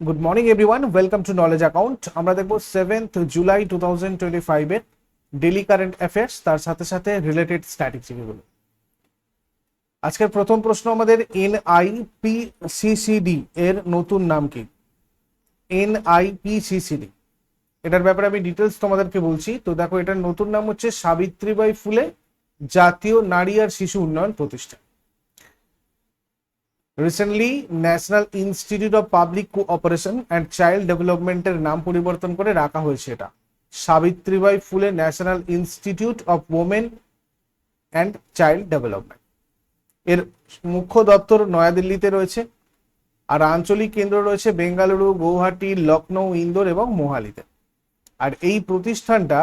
Good morning everyone welcome to knowledge account আমরা দেখব seventh July two thousand twenty ফাইভের daily current affairs তার সাথে সাথে রিলেটেড স্ট্যাটিস্টিকগুলো আজকের প্রথম প্রশ্ন আমাদের এনআইপিসিসিডি এর নতুন নাম কি? এনআইপিসিসিডি এটার ব্যাপারে আমি ডিটেলস তোমাদেরকে বলছি। তো দেখো, এটার নতুন নাম হচ্ছে সাবিত্রীবাই ফুলে জাতীয় নারী আর শিশু উন্নয়ন প্রতিষ্ঠান। Recently national institute of public cooperation and child ডেভেলপমেন্টের নাম পরিবর্তন করে রাখা হয়েছে এটা। Savitribai Phule national institute of women and child development এর মুখ্য দপ্তর নয়াদিল্লিতে রয়েছে, আর আঞ্চলিক কেন্দ্র রয়েছে বেঙ্গালুরু, গৌহাটি লখনৌ ইন্দোর এবং মোহালিতে। আর এই প্রতিষ্ঠানটা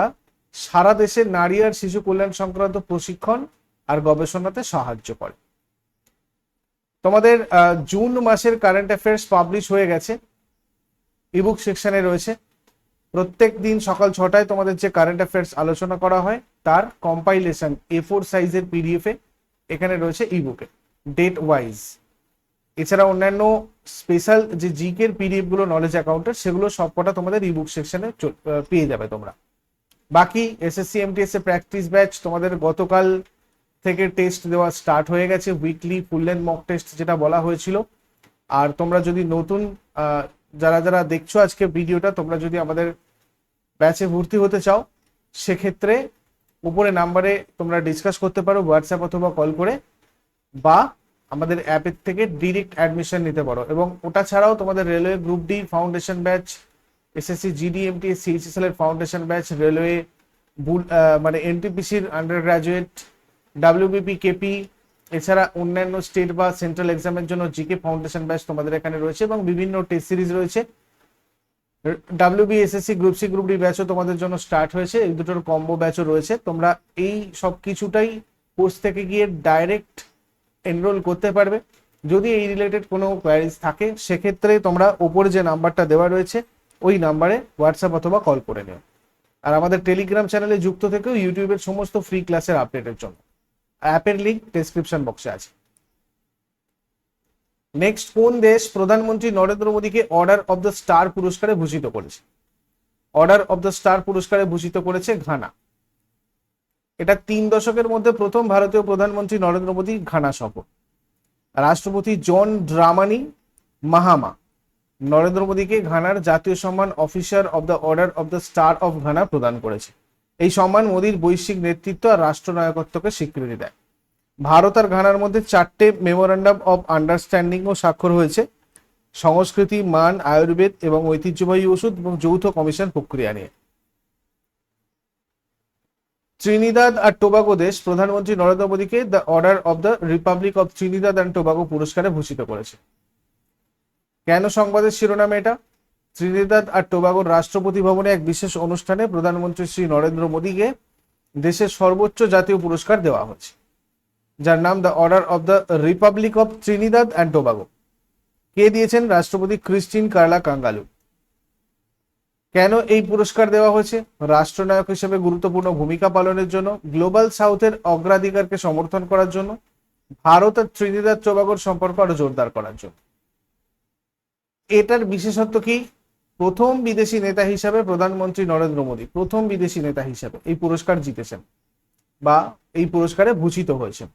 সারা দেশে নারী আর শিশু কল্যাণ সংক্রান্ত প্রশিক্ষণ আর গবেষণাতে সাহায্য করে। তোমাদের জুন মাসের কারেন্ট অ্যাফেয়ার্স পাবলিশ হয়ে গেছে। ইবুক সেকশনে রয়েছে। প্রত্যেক দিন সকাল ছটায় তোমাদের যে কারেন্ট অ্যাফেয়ার্স আলোচনা করা হয়, তার কম্পাইলেশন এ ফোর সাইজের পিডিএফ এখানে রয়েছে ইবুকে ডেট ওয়াইজ এছাড়া অন্যান্য স্পেশাল যে জিকের পিডিএফগুলো নলেজ অ্যাকাউন্টের সেগুলো সবকটা তোমাদের ইবুক সেকশনে পেয়ে যাবে তোমরা। বাকি এসএসসি এমটিএস এ প্র্যাকটিস ব্যাচ তোমাদের গতকাল থেকে টেস্ট দেওয়া স্টার্ট হয়ে গেছে weekly full length mock test যেটা বলা হয়েছিল। আর তোমরা যদি নতুন যারা যারা দেখছ আজকে ভিডিওটা, তোমরা যদি আমাদের ব্যাচে ভর্তি হতে চাও, সেক্ষেত্রে উপরে নাম্বারে তোমরা ডিসকাস করতে পারো হোয়াটসঅ্যাপ অথবা কল করে, বা আমাদের অ্যাপের থেকে ডিরেক্ট অ্যাডমিশন নিতে পারো। এবং ওটা ছাড়াও তোমাদের railway group D foundation batch SSC GD MTS CHSL এর ফাউন্ডেশন ব্যাচ রেলওয়ে মানে এনটিপিসির আন্ডার গ্রাজুয়েট ডাব্লিউবিপি কেপি এছাড়া অন্যান্য স্টেট বা সেন্ট্রাল এক্সামের জন্য জিকে ফাউন্ডেশন ব্যাচ তোমাদের এখানে রয়েছে এবং বিভিন্ন টেস্ট সিরিজ রয়েছে। WB SSC group C group D ব্যাচও তোমাদের জন্য স্টার্ট হয়েছে। এই দুটোর কম্বো ব্যাচও রয়েছে। তোমরা এই সব কিছুটাই কোর্স থেকে গিয়ে ডাইরেক্ট এনরোল করতে পারবে। যদি এই রিলেটেড কোনো কোয়ারিজ থাকে, সেক্ষেত্রে তোমরা ওপরে যে নাম্বারটা দেওয়া রয়েছে, ওই নাম্বারে হোয়াটসঅ্যাপ অথবা কল করে নিও। আর আমাদের টেলিগ্রাম চ্যানেলে যুক্ত থেকেও ইউটিউবের সমস্ত ফ্রি ক্লাসের আপডেটের জন্য। অ্যাপের লিঙ্ক ডেসক্রিপশন বক্সে আছে। নেক্সট কোন দেশ প্রধানমন্ত্রী নরেন্দ্র মোদীকে অর্ডার অফ দ্য স্টার পুরস্কারে ভূষিত করেছে? অর্ডার অফ দ্য স্টার পুরস্কারে ভূষিত করেছে ঘানা। এটা তিন দশকের মধ্যে প্রথম ভারতীয় প্রধানমন্ত্রী নরেন্দ্র মোদী ঘানা সফর। রাষ্ট্রপতি জন ড্রামানি মাহামা নরেন্দ্র মোদীকে ঘানার জাতীয় সম্মান officer of the order of the star of Ghana প্রদান করেছে। এই সম্মান মোদীর বৈশ্বিক নেতৃত্ব আর রাষ্ট্রনায়কত্বকে স্বীকৃতি দেয়। ভারত আর ঘানার মধ্যে চারটে মেমোরান্ডাম অব আন্ডারস্ট্যান্ডিংও স্বাক্ষর হয়েছে। সংস্কৃতি, মান, আয়ুর্বেদ এবং ঐতিহ্যবাহী ওষুধ এবং যৌথ কমিশন প্রক্রিয়া নিয়ে। ত্রিনিদাদ আর টোবাগো দেশ প্রধানমন্ত্রী নরেন্দ্র মোদীকে the order of the republic of Trinidad and Tobago পুরস্কারে ভূষিত করেছে। কেন সংবাদের শিরোনামে এটা? ত্রিনিদাদ আর টোবাগোর রাষ্ট্রপতি ভবনে এক বিশেষ অনুষ্ঠানে প্রধানমন্ত্রী শ্রী নরেন্দ্র মোদীকে দেশের সর্বোচ্চ জাতীয় পুরস্কার দেওয়া হয়েছে যার নাম the order of the republic of Trinidad and Tobago. কে দিয়েছেন রাষ্ট্রপতি ক্রিস্টিন কার্লা কাঙ্গালু? কেন এই পুরস্কার দেওয়া হয়েছে? রাষ্ট্রনায়ক হিসেবে গুরুত্বপূর্ণ ভূমিকা পালনের জন্য, গ্লোবাল সাউথের অগ্রাধিকারকে সমর্থন করার জন্য, ভারত আর ত্রিনিদাদ টোবাগোর সম্পর্ক আরও জোরদার করার জন্য। এটার বিশেষত্ব কি? প্রথম বিদেশি নেতা হিসাবে প্রধানমন্ত্রী নরেন্দ্র মোদী, প্রথম বিদেশি নেতা হিসাবে এই পুরস্কার জিতেছেন বা এই পুরস্কারে ভূষিত হয়েছেন।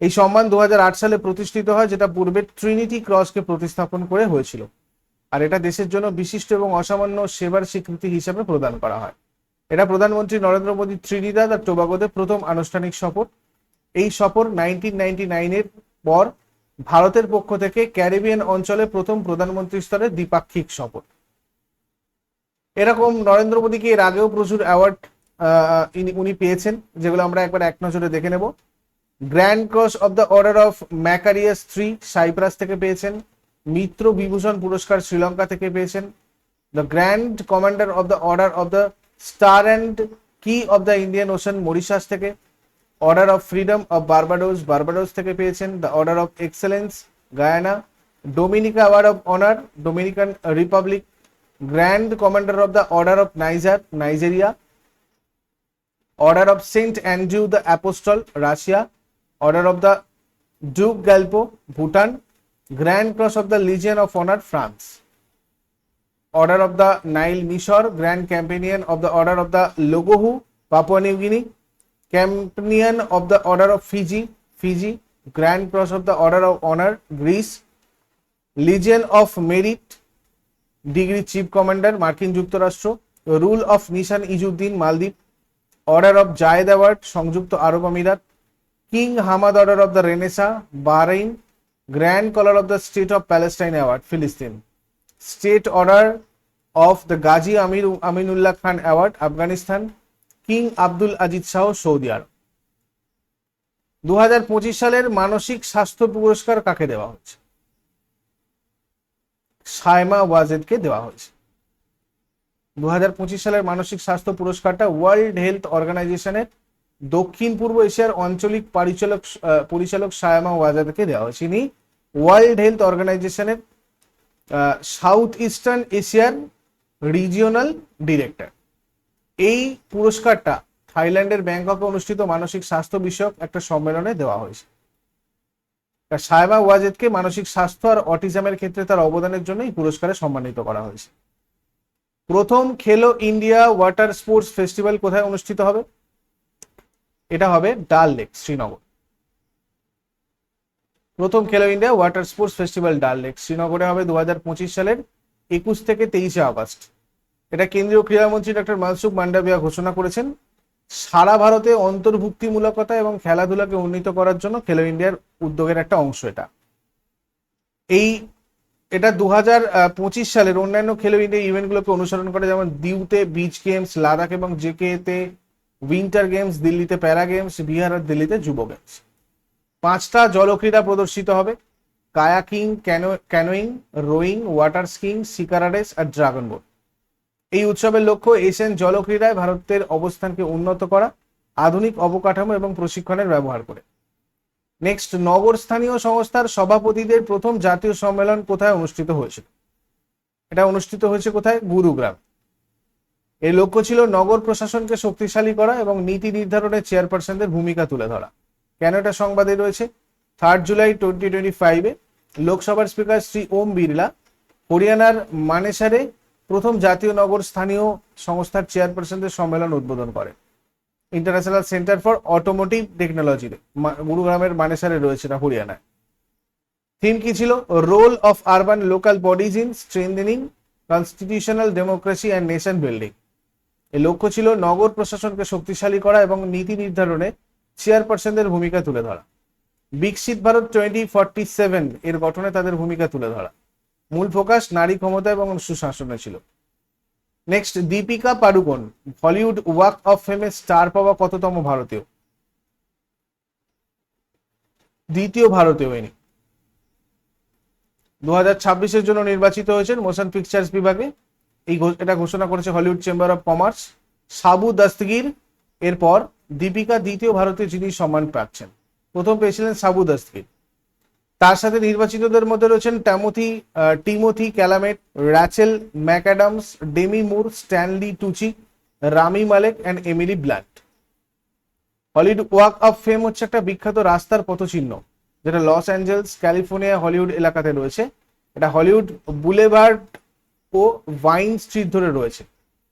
এই সম্মান দু হাজার আট সালে প্রতিষ্ঠিত হয়, যেটা পূর্বে ট্রিনিটি ক্রসকে প্রতিস্থাপন করে হয়েছিল। আর এটা দেশের জন্য বিশিষ্ট এবং অসামান্য সেবার স্বীকৃতি হিসাবে প্রদান করা হয়। এটা প্রধানমন্ত্রী নরেন্দ্র মোদী ত্রিনিদাদ আর টোবাগোতে প্রথম আনুষ্ঠানিক সফর। এই সফর নাইনটিন নাইনটি নাইনের পর ভারতের পক্ষ থেকে ক্যারিবিয়ান অঞ্চলে প্রথম প্রধানমন্ত্রী স্তরের দ্বিপাক্ষিক সফর। এরকম নরেন্দ্র মোদীকে এর আগেও প্রচুর অ্যাওয়ার্ড উনি পেয়েছেন, যেগুলো আমরা একবার এক নজরে দেখে নেব। Grand cross of the order of Makarios three Cyprus থেকে পেয়েছেন। মিত্র বিভূষণ পুরস্কার শ্রীলঙ্কা থেকে পেয়েছেন। The grand commander of the order of the star and key of the Indian Ocean Mauritius থেকে। Order of freedom of Barbados Barbados থেকে পেয়েছেন। The order of excellence Guyana Dominica award of honour Dominican Republic grand commander of the order of Niger Nigeria order of Saint Andrew the apostle Russia order of the Druk Gyalpo Bhutan grand cross of the legion of honour France order of the Nile মিশর grand companion of the order of the Logohu Papua New Guinea companion of the order of Fiji Fiji grand cross of the order of honour Greece legion of merit degree chief commander, মার্কিন যুক্তরাষ্ট্র, rule of Nishan Izzuddin, মালদ্বীপ, order of Zayed award, সংযুক্ত আরব আমিরাত, king Hamad order of the Renaissance, Bahrain, grand collar of the state of Palestine award, ফিলিস্তিন। State order of the Ghazi Amir, Amanullah Khan award, Afghanistan, king Abdul Aziz sash, Saudi আরব। দু হাজার পঁচিশ সালের মানসিক স্বাস্থ্য পুরস্কার কাকে দেওয়া হচ্ছে? সায়মা ওয়াজেদকে দেওয়া হয়েছে। দু হাজার পঁচিশ সালের মানসিক স্বাস্থ্য পুরস্কারটা ওয়ার্ল্ড হেলথ অর্গানাইজেশনের দক্ষিণ পূর্ব এশিয়ার আঞ্চলিক পরিচালক পরিচালক সায়মা ওয়াজেদকে দেওয়া হয়েছে। ইনি ওয়ার্ল্ড হেলথ অর্গানাইজেশনের সাউথ ইস্টার্ন এশিয়ার রিজিওনাল ডিরেক্টর। এই পুরস্কারটা থাইল্যান্ডের ব্যাংককে অনুষ্ঠিত মানসিক স্বাস্থ্য বিষয়ক একটা সম্মেলনে দেওয়া হয়েছে। সায়মা ওয়াজেদকে মানসিক স্বাস্থ্য আর অটিজমের ক্ষেত্রে তার অবদানের জন্য এই পুরস্কারে সম্মানিত করা হয়েছে। প্রথম Khelo India water sports festival কোথায় অনুষ্ঠিত হবে? এটা হবে ডাল লেক, শ্রীনগর। প্রথম Khelo India water sports festival Dal lake, শ্রীনগরে হবে দুহাজার পঁচিশ সালের একুশ থেকে তেইশে আগস্ট। এটা কেন্দ্রীয় ক্রীড়ামন্ত্রী ডক্টর মানসুখ মান্ডাভিয়া ঘোষণা করেছেন। সারা ভারতে অন্তর্ভুক্তিমূলকতা এবং খেলাধুলাকে উন্নীত করার জন্য খেলো ইন্ডিয়ার উদ্যোগের একটা অংশ এটা। এই, এটা দু পঁচিশ সালের অন্যান্য খেলো ইন্ডিয়া ইভেন্টগুলোকে অনুসরণ করে যেমন দিউতে বিচ গেমস, লাদাখ এবং জেকে তে উইন্টার গেমস, দিল্লিতে প্যারা গেমস, বিহার আর দিল্লিতে যুব গেমস। পাঁচটা জলক্রীড়া প্রদর্শিত হবে। Kayaking, canoe, canoeing, rowing, water skiing shikara race আর ড্রাগন বোট। এই উৎসবের লক্ষ্য এশিয়ান জলক্রীড়ায় ভারতের অবস্থানকে উন্নত করা, আধুনিক অবকাঠামো এবং প্রশিক্ষণের ব্যবহার করে। নেক্সট নগর স্থানীয় সংস্থার সভাপতিদের প্রথম জাতীয় সম্মেলন কোথায় অনুষ্ঠিত হয়েছিল? এটা অনুষ্ঠিত হয়েছে কোথায়? গুরুগ্রাম। এর লক্ষ্য ছিল নগর প্রশাসনকে শক্তিশালী করা এবং নীতি নির্ধারণে চেয়ারপারসনদের ভূমিকা তুলে ধরা। কেন এটা সংবাদে রয়েছে? থার্ড জুলাই টোয়েন্টি টোয়েন্টি ফাইভে লোকসভার স্পিকার শ্রী ওম বিড়লা হরিয়ানার মানেসারে প্রথম জাতীয় নগর স্থানীয় সংস্থার চেয়ারপারসনদের সম্মেলন উদ্বোধন করেন ইন্টারন্যাশনাল সেন্টার ফর অটোমোটিভ টেকনোলজিতে গুরুগ্রামের মানেসারে রয়েছে এটা হরিয়ানায়। থিম কি ছিল? Role of urban local bodies in strengthening constitutional democracy and nation building এর লক্ষ্য ছিল নগর প্রশাসনকে শক্তিশালী করা এবং নীতি নির্ধারণে চেয়ারপারসনদের ভূমিকা তুলে ধরা। বিকশিত ভারত টোয়েন্টি ফর্টি সেভেন এর গঠনে তাদের ভূমিকা তুলে ধরা। মূল ফোকাস নারী ক্ষমতা এবং সুশাসনে ছিল। Next Deepika Padukone Hollywood walk of ফেমে star পাওয়া কততম ভারতীয়? দ্বিতীয় ভারতীয় ইনি। দু হাজার ছাব্বিশের জন্য নির্বাচিত হয়েছেন মোশন পিকচার্স বিভাগে। এই এটা ঘোষণা করেছে হলিউড চেম্বার অফ কমার্স সাবু দস্তগির, এরপর দীপিকা দ্বিতীয় ভারতীয় যিনি সম্মান পাচ্ছেন প্রথম পেয়েছিলেন সাবু দস্তগির। তার সাথে নির্বাচিতদের মধ্যে রয়েছেন Timothy Timothy Chalamet Rachel McAdams Demi Moore Stanley Tucci Rami Malek and Emily Blunt Hollywood walk of fame হচ্ছে একটা বিখ্যাত রাস্তার পথচিহ্ন, যেটা লস অ্যাঞ্জেলস ক্যালিফোর্নিয়া হলিউড এলাকাতে রয়েছে। এটা হলিউড বুলেভার্ড ও ওয়াইন স্ট্রিট ধরে রয়েছে।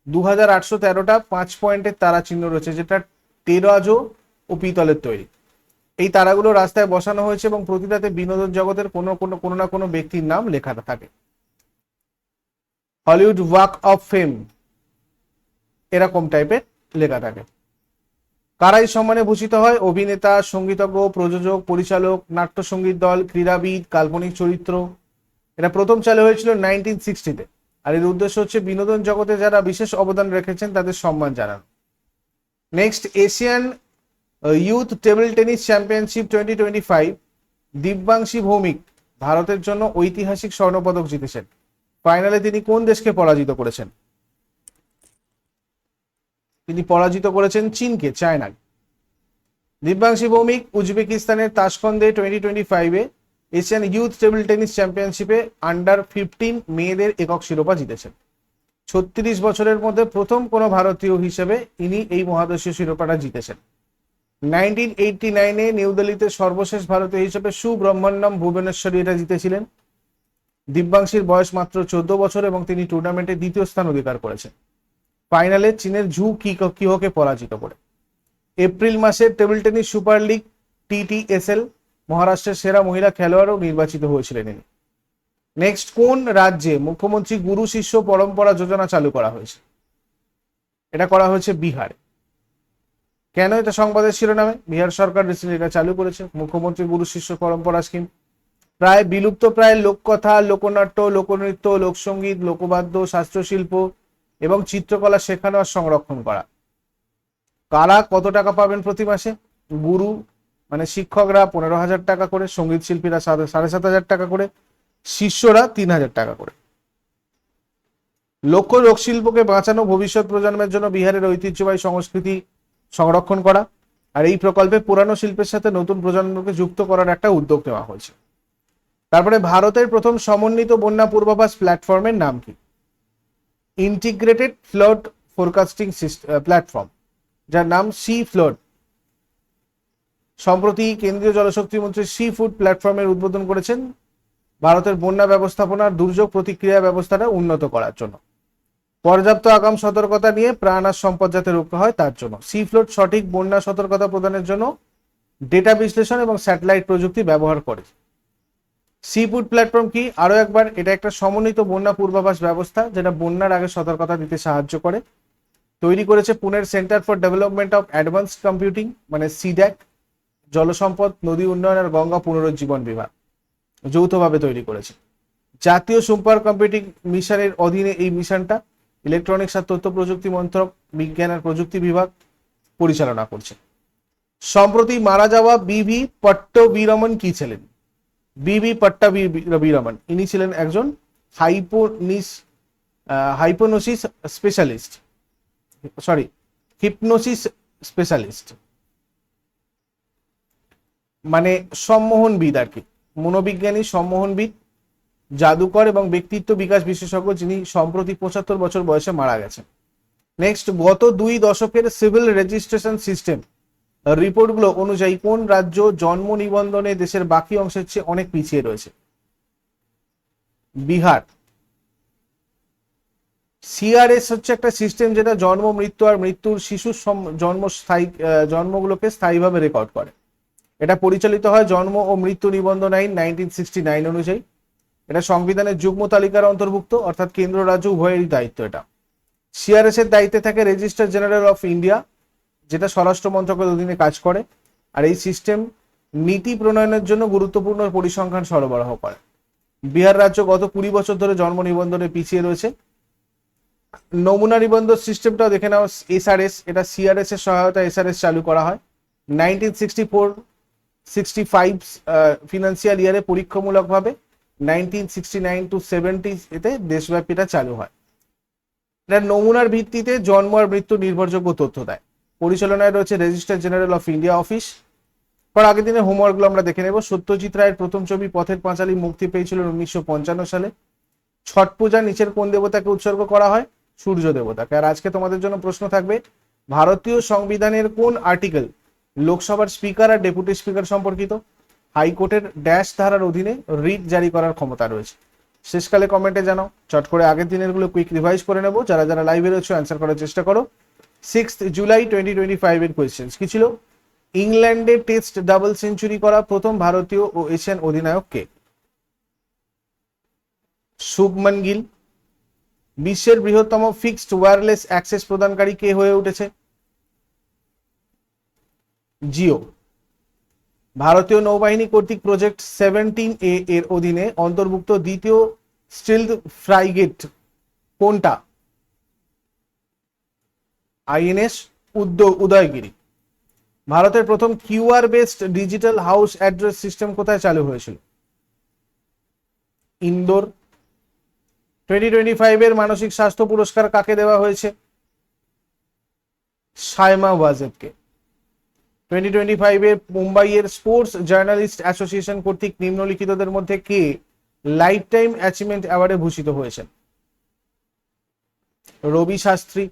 দু হাজার আটশো তেরোটা পাঁচ পয়েন্টের তারা চিহ্ন রয়েছে, যেটা টেরাজো ও পিতলের তৈরি। এই তারাগুলো রাস্তায় বসানো হয়েছে এবং প্রতিটাতে বিনোদন জগতের কোনো কোনো না কোনো ব্যক্তির নাম লেখা থাকে। হলিউড ওয়াক অফ ফেম এরকম টাইপের লেখা থাকে। কারাই সম্মানে ভূষিত হয় অভিনেতা, সঙ্গীতজ্ঞ, প্রযোজক, পরিচালক, নাট্যসঙ্গীত দল, ক্রীড়াবিদ, কাল্পনিক চরিত্র। এটা প্রথম চালু হয়েছিল নাইনটিন সিক্সটিতে। আর এর উদ্দেশ্য হচ্ছে বিনোদন জগতে যারা বিশেষ অবদান রেখেছেন তাদের সম্মান জানানো। Next, Asian youth table tennis championship twenty twenty five Divyanshi Bhowmik ভারতের জন্য ঐতিহাসিক স্বর্ণপদক জিতেছেন। ফাইনালে তিনি কোন দেশকে পরাজিত করেছেন? তিনি পরাজিত করেছেন চীনকে, চায়নায়। দিব্যাংশী ভৌমিক উজবেকিস্তানের তাসকন্দে টোয়েন্টি টোয়েন্টি ফাইভে এশিয়ান ইউথ টেবিল টেনিস চ্যাম্পিয়নশিপে আন্ডার ফিফটিন মেয়েদের একক শিরোপা জিতেছেন। ছত্রিশ বছরের মধ্যে প্রথম কোনো ভারতীয় হিসেবে ইনি এই মহাদেশীয় শিরোপাটা জিতেছেন। নাইনটিন এইটটি নাইনে নিউ দিল্লিতে সর্বশেষ ভারতীয় হিসেবে সুব্রহ্মণ্যম ভুবনেশ্বরী এটা জিতেছিলেন। দিব্যাংশীর বয়স মাত্র চোদ্দ বছর এবং তিনি টুর্নামেন্টে দ্বিতীয় স্থান অধিকার করেছেন। ফাইনালে চীনের ঝু কিহোকে পরাজিত করে। এপ্রিল মাসে table tennis super league TTSL মহারাষ্ট্রের সেরা মহিলা খেলোয়াড়ও নির্বাচিত হয়েছিলেন ইনি। নেক্সট, কোন রাজ্যে মুখ্যমন্ত্রী গুরু শিষ্য পরম্পরা যোজনা চালু করা হয়েছে? এটা করা হয়েছে বিহারে। কেন এটা সংবাদের শিরোনামে? বিহার সরকার রিসেন্টলি এটা চালু করেছে। মুখ্যমন্ত্রী গুরু শিষ্য পরম্পরা স্কিম প্রায় বিলুপ্ত, প্রায় লোককথা, লোকনাট্য, লোকনৃত্য লোকসঙ্গীত লোকবাদ্য, শাস্ত্রশিল্প এবং চিত্রকলা শেখানো আর সংরক্ষণ করা। কারা কত টাকা পাবেন প্রতি মাসে? গুরু মানে শিক্ষকরা পনেরো হাজার টাকা করে, সংগীত শিল্পীরা সাড়ে সাত হাজার টাকা করে, শিষ্যরা তিন হাজার টাকা করে। লোক, লোকশিল্পকে বাঁচানো ভবিষ্যৎ প্রজন্মের জন্য বিহারের ঐতিহ্যবাহী সংস্কৃতি সংরক্ষণ করা আর এই প্রকল্পে পুরানো শিল্পের সাথে নতুন প্রজন্মকে যুক্ত করার একটা উদ্যোগ নেওয়া হয়েছে। তারপরে ভারতের প্রথম সমন্বিত বন্যা পূর্বাভাস প্ল্যাটফর্মের নাম কি? ইন্টিগ্রেটেড ফ্লাড ফোরকাস্টিং প্ল্যাটফর্ম যার নাম সি ফ্লাড সম্প্রতি কেন্দ্রীয় জলশক্তি মন্ত্রী সি ফুড প্ল্যাটফর্মের উদ্বোধন করেছেন। ভারতের বন্যা ব্যবস্থাপনার দুর্যোগ প্রতিক্রিয়া ব্যবস্থাটা উন্নত করার জন্য। পর্যাপ্ত আগাম সতর্কতা নিয়ে প্রাণ আর সম্পদ যাতে রক্ষা হয় তার জন্য। সি ফ্লোট সঠিক বন্যা সতর্কতা প্রদানের জন্য ডেটা বিশ্লেষণ এবং স্যাটেলাইট প্রযুক্তি ব্যবহার করে। সি ফুড প্ল্যাটফর্ম কি? আরও একবার, এটা একটা সমন্বিত বন্যা পূর্বাভাস ব্যবস্থা যেটা বন্যার আগে সতর্কতা দিতে সাহায্য করে। তৈরি করেছে পুনের centre for development of advance computing মানে সিড্যাক জলসম্পদ, নদী উন্নয়ন আর গঙ্গা পুনরুজ্জীবন বিভাগ। যৌথভাবে তৈরি করেছে। জাতীয় সুপার কম্পিউটিং মিশনের অধীনে এই মিশনটা ইলেকট্রনিক্স আর তথ্য প্রযুক্তি মন্ত্রক বিজ্ঞান আর প্রযুক্তি বিভাগ পরিচালনা করছে। সম্প্রতি মারা যাওয়া বিভি পট্টবীরমন কি ছিলেন? বিবি পট্টবীরমন, ইনি ছিলেন একজন hypnosis hypnosis specialist, sorry, hypnosis specialist. মানে সম্মোহনবিদ আর কি, মনোবিজ্ঞানী, সম্মোহনবিদ জাদুকর এবং ব্যক্তিত্ব বিকাশ বিশেষজ্ঞ যিনি সম্প্রতি পঁচাত্তর বছর বয়সে মারা গেছেন। নেক্সট গত দুই দশকের সিভিল রেজিস্ট্রেশন সিস্টেম রিপোর্টগুলো অনুযায়ী কোন রাজ্য জন্ম নিবন্ধনে দেশের বাকি অংশের চেয়ে অনেক পিছিয়ে রয়েছে? বিহার। সিআরএস হচ্ছে একটা সিস্টেম যেটা জন্ম, মৃত্যু আর মৃত্যুর শিশুর জন্ম স্থায়ী জন্মগুলোকে স্থায়ীভাবে রেকর্ড করে। এটা পরিচালিত হয় জন্ম ও মৃত্যু নিবন্ধন আইন নাইনটিন সিক্সটি নাইন অনুযায়ী। এটা সংবিধানের যুগ্ম তালিকার অন্তর্ভুক্ত, অর্থাৎ কেন্দ্র রাজ্য উভয়েরই দায়িত্ব এটা। সিআরএস এর দায়িত্বে থাকে রেজিস্টার জেনারেল অফ ইন্ডিয়া যেটা স্বরাষ্ট্র মন্ত্রকের অধীনে কাজ করে, আর এই সিস্টেম নীতি প্রণয়নের জন্য গুরুত্বপূর্ণ পরিসংখ্যান সরবরাহ করে। বিহার রাজ্য গত কুড়ি বছর ধরে জন্ম নিবন্ধনে পিছিয়ে রয়েছে। নমুনা নিবন্ধন সিস্টেমটাও দেখে নাও এসআরএস এটা সিআরএস এর সহায়তা এসআরএস চালু করা হয়। Nineteen sixty four sixty five financial ইয়ারে পরীক্ষামূলকভাবে nineteen sixty nine to seventy এতে দেশব্যাপী এটা চালু হয়। এটা নমুনার ভিত্তিতে জন্ম আর মৃত্যু নির্ভরযোগ্য তথ্য দেয়। পরিচালনায় রয়েছে Registrar General of India office পর আগের দিনে হোমওয়ার্কগুলো আমরা দেখে নেব। সত্যজিৎ রায়ের প্রথম ছবি পথের পাঁচালী মুক্তি পেয়েছিল উনিশশো পঞ্চান্ন সালে। ছট পূজা নিচের কোন দেবতাকে উৎসর্গ করা হয়? সূর্য দেবতাকে। আর আজকে তোমাদের জন্য প্রশ্ন থাকবে, ভারতীয় সংবিধানের কোন আর্টিকেল লোকসভার স্পিকার আর ডেপুটি স্পিকার সম্পর্কিত? হাইকোর্টের ড্যাশ ধারার অধীনে রিট জারি করার ক্ষমতা রয়েছে। শেষকালে কমেন্টে জানাও, চট করে আগের দিনেরগুলো কুইক রিভাইজ করে নেব। যারা যারা লাইভে রয়েছে অ্যান্সার করার চেষ্টা করো। Six July twenty twenty five এর কোয়েশ্চেন কি ছিল? ইংল্যান্ডে টেস্ট ডাবল সেঞ্চুরি করা প্রথম ভারতীয় ও এশিয়ান অধিনায়ক কে শুভমন গিল, বিশ্বের বৃহত্তম ফিক্সড ওয়্যারলেস অ্যাক্সেস প্রদানকারী কে হয়ে উঠেছে? জিও। ভারতীয় নৌবাহিনী কর্তৃক প্রজেক্ট সেভেন্টিন এ এর অধীনে অন্তর্ভুক্ত দ্বিতীয় স্টিলড ফ্রাইগেট কোনটা? আইএনএস উদয়গিরি। ভারতের প্রথম QR based digital house address system কোথায় চালু হয়েছিল? ইন্দোর। টোয়েন্টি টোয়েন্টি ফাইভের মানসিক স্বাস্থ্য পুরস্কার কাকে দেওয়া হয়েছে? সায়মা ওয়াজেদকে। টোয়েন্টি ফাইভের মুম্বাইয়ের স্পোর্টস জার্নালিস্ট অ্যাসোসিয়েশন কর্তৃক নিম্নলিখিতদের মধ্যে কে লাইফ টাইম অ্যাচিভমেন্ট অ্যাওয়ার্ডে ভূষিত হয়েছেন? রবি শাস্ত্রী,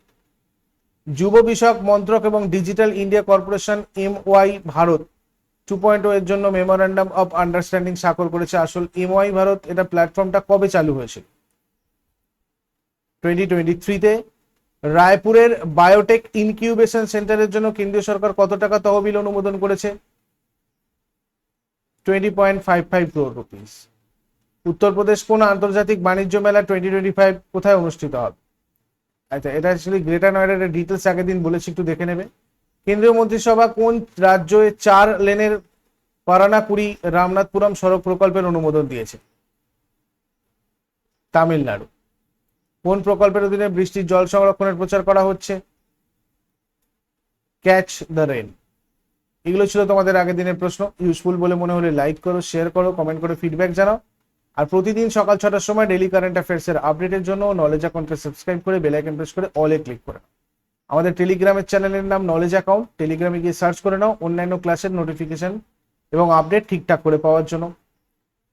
যুব বিষয়ক মন্ত্রক এবং Digital India Corporation M Y Bharat two point এর জন্য মেমোরান্ডাম অফ আন্ডারস্ট্যান্ডিং স্বাক্ষর করেছে আসল এমওয়াই ভারত। এটা প্ল্যাটফর্মটা কবে চালু হয়েছিল? টোয়েন্টি টোয়েন্টি থ্রিতে রায়পুরের বায়োটেক ইনকিউবেশন সেন্টারের জন্য কেন্দ্রীয় সরকার কত টাকা তহবিল অনুমোদন করেছে? Twenty point five five rupees Uttar Pradesh কোন আন্তর্জাতিক বাণিজ্য মেলা টোয়েন্টি টোয়েন্টি ফাইভ কোথায় অনুষ্ঠিত হবে? আচ্ছা এটা গ্রেটার নয়ডার ডিটেলস আগের দিন বলেছি, একটু দেখে নেবে। কেন্দ্রীয় মন্ত্রিসভা কোন রাজ্যে চার লেনের পারানাকুড়ি রামনাথপুরম সড়ক প্রকল্পের অনুমোদন দিয়েছে? তামিলনাড়ু। কোন প্রকল্পের অধীনে বৃষ্টির জল সংরক্ষণের প্রচার করা হচ্ছে? ক্যাচ দ্য রেন এগুলো ছিল তোমাদের আগের দিনের প্রশ্ন। ইউজফুল বলে মনে হলে লাইক করো শেয়ার করো কমেন্ট করে ফিডব্যাক জানাও। আর প্রতিদিন সকাল ছটার সময় ডেলি কারেন্ট অ্যাফেয়ার্স এর আপডেটের জন্য নলেজ অ্যাকাউন্টকে সাবস্ক্রাইব করে বেল আইকন প্রেস করে অলে ক্লিক করে আমাদের টেলিগ্রামের চ্যানেলের নাম নলেজ অ্যাকাউন্ট টেলিগ্রামে গিয়ে সার্চ করে নাও অন্যান্য ক্লাসের নোটিফিকেশন এবং আপডেট ঠিকঠাক করে পাওয়ার জন্য।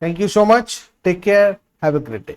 Thank you so much take care have a great day